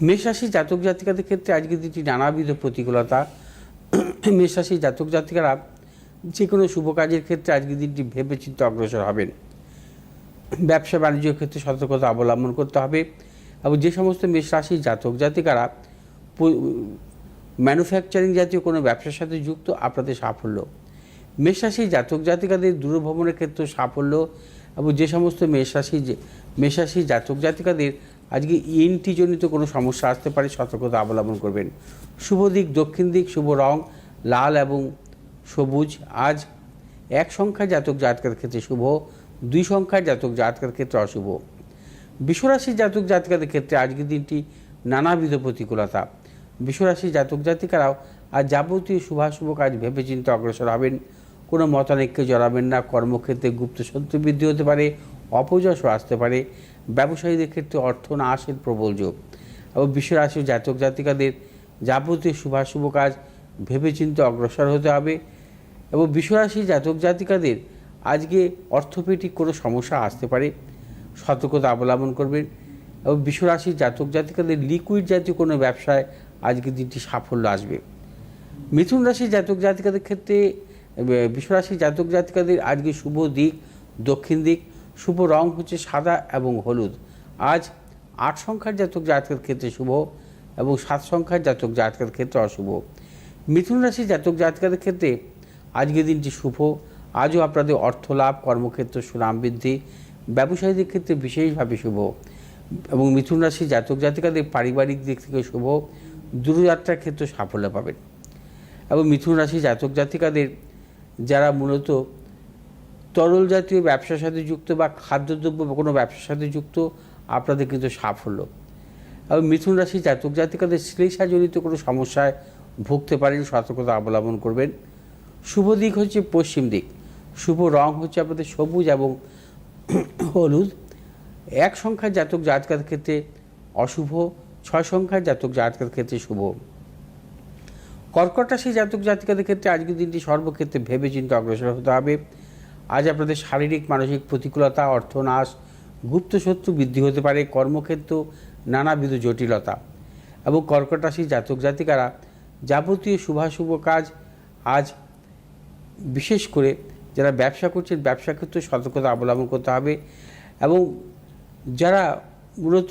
মেষরাশি জাতক জাতিকাদের ক্ষেত্রে আজকের দিনটি নানাবিধ প্রতিকূলতা। মেষরাশি জাতক জাতিকারা যে কোনো শুভ কাজের ক্ষেত্রে আজকের দিনটি ভেবেচিন্তে অগ্রসর হবেন। ব্যবসা বাণিজ্যের ক্ষেত্রে সতর্কতা অবলম্বন করতে হবে এবং যে সমস্ত মেষরাশি জাতক জাতিকারা ম্যানুফ্যাকচারিং জাতীয় কোনো ব্যবসার সাথে যুক্ত আপনাদের সাফল্য। মেষরাশি জাতক জাতিকাদের দূরভ্রমণের ক্ষেত্রে সাফল্য এবং যে সমস্ত মেষরাশি মেষরাশি জাতক জাতিকাদের আজকে ইএনটি জনিত কোনো সমস্যা আসতে পারে, সতর্কতা অবলম্বন করবেন। শুভ দিক, দক্ষিণ দিক, শুভ রং, লাল এবং সবুজ। আজ এক সংখ্যার জাতক জাতকের ক্ষেত্রে শুভ, দুই সংখ্যার জাতক জাতকের ক্ষেত্রে অশুভ। বিশ্বরাশি জাতক জাতিকাদের ক্ষেত্রে আজকের দিনটি নানাবিধ প্রতিকূলতা। বিশ্বরাশি জাতক জাতিকারাও আর যাবতীয় শুভাশুভ কাজ ভেবেচিন্তে অগ্রসর হবেন। কোনো মতানৈক্যে জড়াবেন না। কর্মক্ষেত্রে গুপ্ত শত্রু বৃদ্ধি হতে পারে, অপযশও আসতে পারে। ব্যবসায়ীদের ক্ষেত্রে অর্থ না আসের প্রবল যোগ। এবং বিশ্বরাশির জাতক জাতিকাদের যাবতীয় শুভাশুভ কাজ ভেবেচিন্তে অগ্রসর হতে হবে এবং বিশ্বরাশি জাতক জাতিকাদের আজকে অর্থোপেডিক কোনো সমস্যা আসতে পারে, সতর্কতা অবলম্বন করবেন এবং বিশ্বরাশি জাতক জাতিকাদের লিকুইড জাতীয় কোনো ব্যবসায় আজকের দিনটি সাফল্য আসবে। মিথুন রাশি জাতক জাতিকাদের ক্ষেত্রে বিশ্বরাশি জাতক জাতিকাদের আজকে শুভ দিক, দক্ষিণ দিক শুভ রং হচ্ছে সাদা এবং হলুদ। আজ আট সংখ্যার জাতক জাতকের ক্ষেত্রে শুভ এবং সাত সংখ্যার জাতক জাতকের ক্ষেত্রে অশুভ। মিথুন রাশি জাতক জাতকের ক্ষেত্রে আজকের দিনটি শুভ। আজও আপনাদের অর্থ লাভ, কর্মক্ষেত্র, সুনাম বৃদ্ধি, ব্যবসায়ীদের ক্ষেত্রে বিশেষভাবে শুভ এবং মিথুন রাশি জাতক জাতিকাদের পারিবারিক দিক থেকে শুভ। দূরযাত্রার ক্ষেত্রে সাফল্য পাবেন। এবং মিথুন রাশি জাতক জাতিকাদের যারা মূলত তরল জাতীয় ব্যবসার সাথে যুক্ত বা খাদ্যদ্রব্য বা কোনো ব্যবসার সাথে যুক্ত আপনাদের কিন্তু সাফল্য। এবং মিথুন রাশি জাতক জাতিকাদের শ্লেষাজনিত কোনো সমস্যায় ভুগতে পারেন, সতর্কতা অবলম্বন করবেন। শুভ দিক হচ্ছে পশ্চিম দিক। শুভ রং হচ্ছে আপনাদের সবুজ এবং হলুদ। এক সংখ্যার জাতক জাতকের ক্ষেত্রে অশুভ, ছয় সংখ্যার জাতক জাতকের ক্ষেত্রে শুভ। কর্কট রাশি জাতক জাতিকাদের ক্ষেত্রে আজকের দিনটি সর্বক্ষেত্রে ভেবে চিন্তে অগ্রসর হতে হবে। আজ আপনাদের শারীরিক, মানসিক প্রতিকূলতা, অর্থনাশ, গুপ্ত শত্রু বৃদ্ধি হতে পারে, কর্মক্ষেত্র নানাবিধ জটিলতা এবং কর্কট রাশি জাতক জাতিকারা যাবতীয় শুভাশুভ কাজ আজ বিশেষ করে যারা ব্যবসা করছেন, ব্যবসা ক্ষেত্রে সতর্কতা অবলম্বন করতে হবে এবং যারা মূলত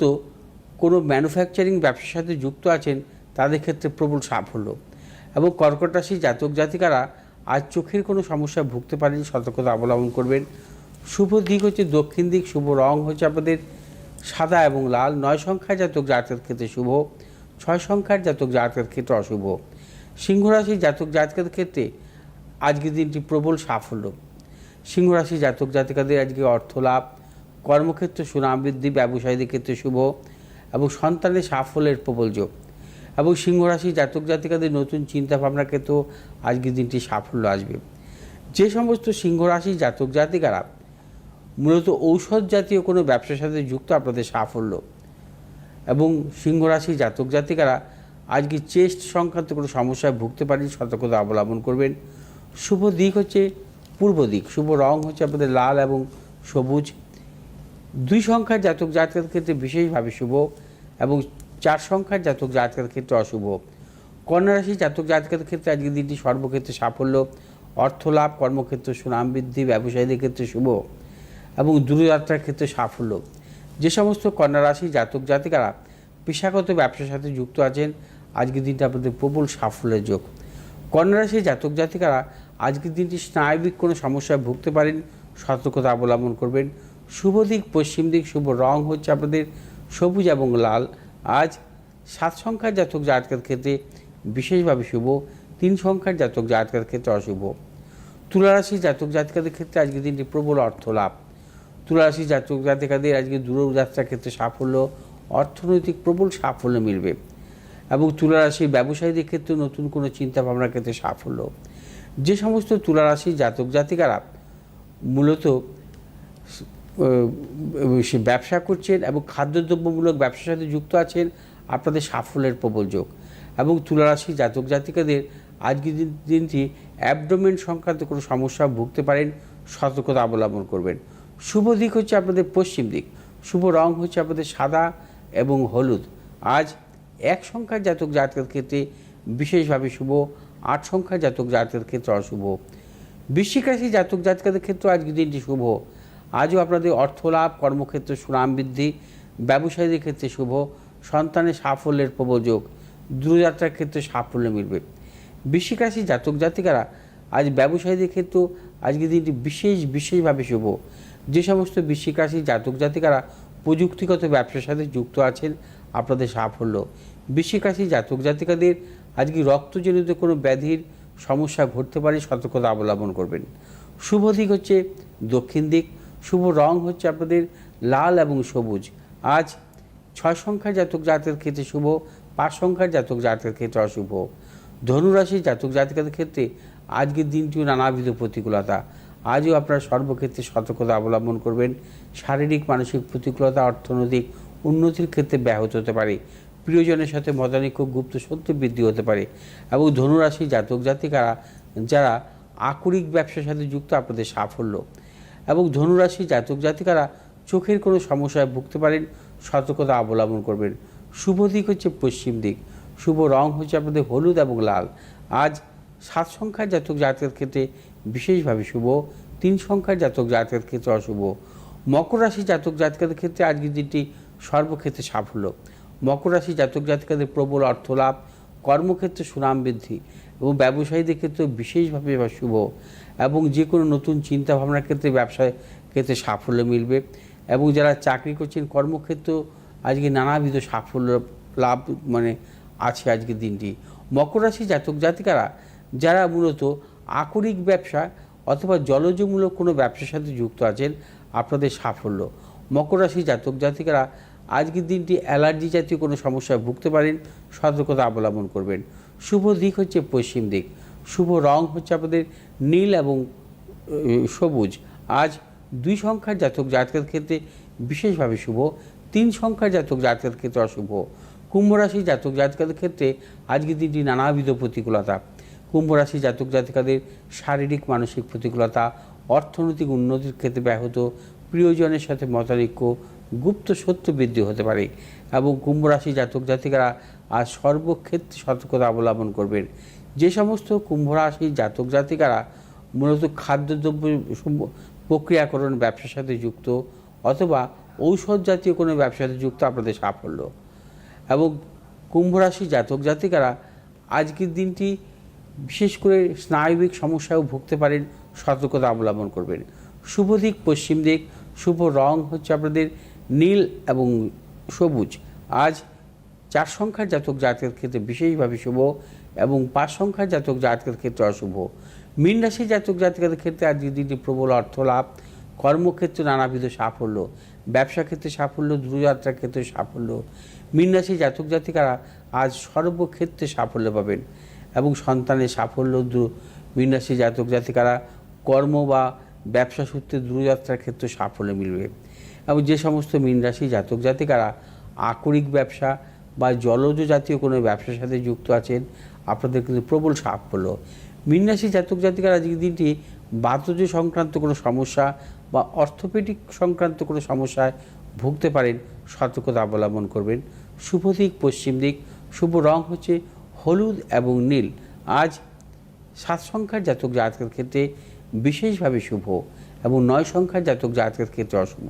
কোনো ম্যানুফ্যাকচারিং ব্যবসার সাথে যুক্ত আছেন, তাদের ক্ষেত্রে প্রবল সাফল্য এবং কর্কট রাশি জাতক জাতিকারা আজ চোখের কোনো সমস্যায় ভুগতে পারেন সতর্কতা অবলম্বন করবেন। শুভ দিক হচ্ছে দক্ষিণ দিক, শুভ রং হচ্ছে আপনাদের সাদা এবং লাল। নয় সংখ্যার জাতক জাতকের ক্ষেত্রে শুভ, ছয় সংখ্যার জাতক জাতকের ক্ষেত্রে অশুভ। সিংহ রাশি জাতক জাতকের ক্ষেত্রে আজকের দিনটি প্রবল সাফল্য। সিংহ রাশি জাতক জাতিকাদের আজকে অর্থ লাভ, কর্মক্ষেত্রে সুনাম বৃদ্ধি, ব্যবসায়ীদের ক্ষেত্রে শুভ এবং সন্তানের সাফল্যের প্রবল যোগ। এবং সিংহ রাশি জাতক জাতিকাদের নতুন চিন্তা ভাবনার ক্ষেত্রেও আজকের দিনটি সাফল্য আসবে। যে সমস্ত সিংহ রাশি জাতক জাতিকারা মূলত ঔষধ জাতীয় কোনো ব্যবসার সাথে যুক্ত আপনাদের সাফল্য। এবং সিংহ রাশি জাতক জাতিকারা আজকে চেস্ট সংক্রান্ত কোনো সমস্যায় ভুগতে পারেন, সতর্কতা অবলম্বন করবেন। শুভ দিক হচ্ছে পূর্ব দিক, শুভ রং হচ্ছে আপনাদের লাল এবং সবুজ। দুই সংখ্যার জাতক জাতকের ক্ষেত্রে বিশেষভাবে শুভ এবং চার সংখ্যার জাতক জাতকের ক্ষেত্রে অশুভ। কন্যা রাশি জাতক জাতকের ক্ষেত্রে আজকের দিনটি সর্বক্ষেত্রে সাফল্য, অর্থ লাভ, কর্মক্ষেত্রে সুনাম বৃদ্ধি, ব্যবসায়ীদের ক্ষেত্রে শুভ এবং দূরযাত্রার ক্ষেত্রে সাফল্য। যে সমস্ত কন্যা রাশি জাতক জাতিকারা পেশাগত ব্যবসার সাথে যুক্ত আছেন, আজকের দিনটা আপনাদের প্রবল সাফল্যের যোগ। কন্যা রাশি জাতক জাতিকারা আজকের দিনটি স্নায়বিক কোনো সমস্যায় ভুগতে পারেন, সতর্কতা অবলম্বন করবেন। শুভ দিক, পশ্চিম দিক, শুভ রং হচ্ছে আপনাদের সবুজ এবং লাল। আজ সাত সংখ্যার জাতক জাতকের ক্ষেত্রে বিশেষভাবে শুভ, তিন সংখ্যার জাতক জাতকের ক্ষেত্রে অশুভ। তুলারাশি জাতক জাতিকাদের ক্ষেত্রে আজকের দিনটি প্রবল অর্থ লাভ তুলারাশি জাতক জাতিকাদের আজকে দূরযাত্রার ক্ষেত্রে সাফল্য, অর্থনৈতিক প্রবল সাফল্য মিলবে এবং তুলারাশির ব্যবসায়ীদের ক্ষেত্রে নতুন কোনো চিন্তা ভাবনার ক্ষেত্রে সাফল্য। যে সমস্ত তুলারাশি জাতক জাতিকারা মূলত সে ব্যবসা করছেন এবং খাদ্যদ্রব্যমূলক ব্যবসার সাথে যুক্ত আছেন, আপনাদের সাফল্যের প্রবল যোগ। এবং তুলারাশি জাতক জাতিকাদের আজকের দিন- দিনটি অ্যাবডোমেন সংক্রান্ত কোনো সমস্যা ভুগতে পারেন, সতর্কতা অবলম্বন করবেন। শুভ দিক হচ্ছে আপনাদের পশ্চিম দিক। শুভ রং হচ্ছে আপনাদের সাদা এবং হলুদ। আজ এক সংখ্যার জাতক জাতকের ক্ষেত্রে বিশেষভাবে শুভ, আট সংখ্যার জাতক জাতকের ক্ষেত্রে অশুভ। বৃশ্চিক রাশি জাতক জাতকের ক্ষেত্রে আজকের দিনটি শুভ। আজও আপনাদের অর্থ লাভ কর্মক্ষেত্রে সুনাম বৃদ্ধি, ব্যবসায়ীদের ক্ষেত্রে শুভ, সন্তানের সাফল্যের প্রবযোগ দূরযাত্রার ক্ষেত্রে সাফল্য মিলবে। বৃশ্চিক রাশি জাতক জাতিকারা আজ ব্যবসায়ীদের ক্ষেত্রেও আজকের দিনটি বিশেষ, বিশেষভাবে শুভ। যে সমস্ত বৃশ্চিক রাশি জাতক জাতিকারা প্রযুক্তিগত ব্যবসার সাথে যুক্ত আছেন, আপনাদের সাফল্য। বৃশ্চিক রাশি জাতক জাতিকাদের আজকে রক্তজনিত কোনো ব্যাধির সমস্যা ঘটতে পারে, সতর্কতা অবলম্বন করবেন। শুভ দিক হচ্ছে দক্ষিণ দিক। শুভ রং হচ্ছে আপনাদের লাল এবং সবুজ। আজ ছয় সংখ্যার জাতক জাতকের ক্ষেত্রে শুভ, পাঁচ সংখ্যার জাতক জাতকের ক্ষেত্রে অশুভ। ধনুরাশি জাতক জাতকের ক্ষেত্রে আজকের দিনটিও নানাবিধ প্রতিকূলতা। আজও আপনারা সর্বক্ষেত্রে সতর্কতা অবলম্বন করবেন। শারীরিক, মানসিক প্রতিকূলতা, অর্থনৈতিক উন্নতির ক্ষেত্রে ব্যাহত হতে পারে। প্রিয়জনের সাথে মতানৈক্য, গুপ্ত সত্য বৃদ্ধি হতে পারে এবং ধনুরাশি জাতক জাতিকারা, যারা আকরিক ব্যবসার সাথে যুক্ত, আপনাদের সাফল্য। এবং ধনুরাশি জাতক জাতিকারা চোখের কোনো সমস্যায় ভুগতে পারেন, সতর্কতা অবলম্বন করবেন। শুভ দিক হচ্ছে পশ্চিম দিক। শুভ রং হচ্ছে আপনাদের হলুদ এবং লাল। আজ সাত সংখ্যার জাতক জাতকের ক্ষেত্রে বিশেষভাবে শুভ, তিন সংখ্যার জাতক জাতকের ক্ষেত্রে অশুভ। মকর রাশি জাতক জাতকের ক্ষেত্রে আজকের দিনটি সর্বক্ষেত্রে সাফল্য। মকর রাশি জাতক জাতিকাদের প্রবল অর্থ লাভ কর্মক্ষেত্রে সুনাম বৃদ্ধি এবং ব্যবসায়ীদের ক্ষেত্রে বিশেষভাবে শুভ। এবং যে কোনো নতুন চিন্তা ভাবনার ক্ষেত্রে ব্যবসায় ক্ষেত্রে সাফল্য মিলবে এবং যারা চাকরি করছেন, কর্মক্ষেত্র আজকে নানাবিধ সাফল্য লাভ মানে আছে আজকের দিনটি। মকর রাশি জাতক জাতিকারা, যারা মূলত আকরিক ব্যবসা অথবা জলজমূলক কোনো ব্যবসার সাথে যুক্ত আছেন, আপনাদের সাফল্য। মকর রাশি জাতক জাতিকারা, আজকের দিনটি অ্যালার্জি জাতীয় কোনো সমস্যায় ভুগতে পারেন, সতর্কতা অবলম্বন করবেন। শুভ দিক হচ্ছে পশ্চিম দিক। শুভ রং হচ্ছে আপনাদের নীল এবং সবুজ। আজ দুই সংখ্যার জাতক জাতকের ক্ষেত্রে বিশেষভাবে শুভ, তিন সংখ্যার জাতক জাতকের ক্ষেত্রে অশুভ। কুম্ভ রাশি জাতক জাতকের ক্ষেত্রে আজকের দিনটি নানাবিধ প্রতিকূলতা। কুম্ভ রাশি জাতক জাতিকাদের শারীরিক, মানসিক প্রতিকূলতা, অর্থনৈতিক উন্নতির ক্ষেত্রে ব্যাহত, প্রিয়জনের সাথে মতানৈক্য, গুপ্ত সত্য বৃদ্ধি হতে পারে এবং কুম্ভ রাশি জাতক জাতিকারা আজ সর্বক্ষেত্রে সতর্কতা অবলম্বন করবেন। যে সমস্ত কুম্ভ রাশি জাতক জাতিকারা মূলত খাদ্যদ্রব্য প্রক্রিয়াকরণ ব্যবসার সাথে যুক্ত অথবা ঔষধ জাতীয় কোনো ব্যবসার সাথে যুক্ত আপনাদের সাফল্য। এবং কুম্ভ রাশি জাতক জাতিকারা আজকের দিনটি বিশেষ করে স্নায়বিক সমস্যাও ভুগতে পারেন, সতর্কতা অবলম্বন করবেন। শুভ দিক, পশ্চিম দিক, শুভ রং হচ্ছে আপনাদের নীল এবং সবুজ। আজ চার সংখ্যার জাতক জাতকের ক্ষেত্রে বিশেষভাবে শুভ। এবং পাঁচ সংখ্যার জাতক জাতকের ক্ষেত্রে অশুভ। মীন রাশি জাতক জাতকের ক্ষেত্রে আজকের দিনটি প্রবল অর্থ লাভ। কর্মক্ষেত্রে নানাবিধ সাফল্য। ব্যবসা ক্ষেত্রে সাফল্য, দূরযাত্রার ক্ষেত্রে সাফল্য। মীন রাশি জাতক জাতিকারা আজ সর্বক্ষেত্রে সাফল্য পাবেন এবং সন্তানের সাফল্য মীন রাশি জাতক জাতিকারা কর্ম বা ব্যবসা সূত্রে দূরযাত্রার ক্ষেত্রে সাফল্য মিলবে। এবং যে সমস্ত মীন রাশি জাতক জাতিকারা আকরিক ব্যবসা বা জলজ জাতীয় কোনো ব্যবসার সাথে যুক্ত আছেন আপনাদের কিন্তু প্রবল সাফল্য মীন রাশি জাতক জাতিকার আজকের দিনটি বাতজ সংক্রান্ত কোনো সমস্যা বা অর্থোপেডিক সংক্রান্ত কোনো সমস্যায় ভুগতে পারেন, সতর্কতা অবলম্বন করবেন। শুভ দিক, পশ্চিম দিক, শুভ রং হচ্ছে হলুদ এবং নীল। আজ সাত সংখ্যার জাতক জাতকের ক্ষেত্রে বিশেষভাবে শুভ এবং নয় সংখ্যার জাতক জাতকের ক্ষেত্রে অশুভ।